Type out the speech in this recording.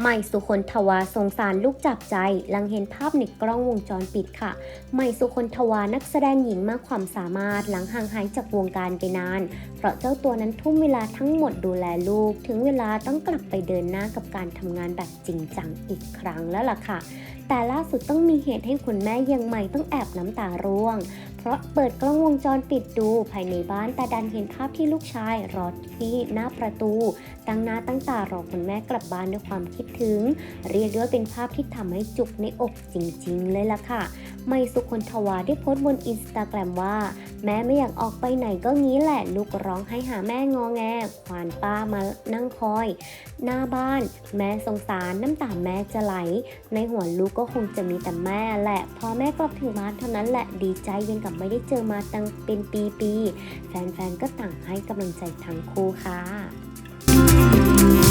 ใหม่สุคนทวาสงสารลูกจับใจ หลังเห็นภาพในกล้องวงจรปิดค่ะใหม่สุคนทวานักแสดงหญิงมากความสามารถหลังห่างหายจากวงการไปนาน เพราะเจ้าตัวนั้นทุ่มเวลาทั้งหมดดูแลลูก ถึงเวลาต้องกลับไปเดินหน้ากับการทำงานแบบจริงจังอีกครั้งแล้วล่ะค่ะ แต่ล่าสุดต้องมีเหตุให้คุณแม่ยังใหม่ต้องแอบน้ำตาร่วง เพราะเปิดกล้องวงจรปิดดูภายในบ้านแต่ดันเห็นภาพที่ลูกชายรอที่หน้าประตู ตั้งหน้าตั้งตารอคุณแม่กลับบ้านด้วยความคิดถึง เรียกได้ว่าเป็นภาพที่ทำให้จุกในอกจริงๆ เลยล่ะค่ะ ไม่สุคนทวาได้โพสต์บนอินสตาแกรมว่า แม่ไม่อยากออกไปไหนก็งี้แหละ ลูกร้องให้หาแม่งอแง ควานป้ามานั่งคอย หน้าบ้าน แม่สงสารน้ำตาแม่จะไหล ในหัวลูกก็คงจะมีแต่แม่แหละ พอแม่กลับถึงบ้านเท่านั้นแหละดีใจยังกับไม่ได้เจอมาตั้งเป็นปีๆแฟนๆก็ต่างให้กำลังใจทั้งคู่ค่ะ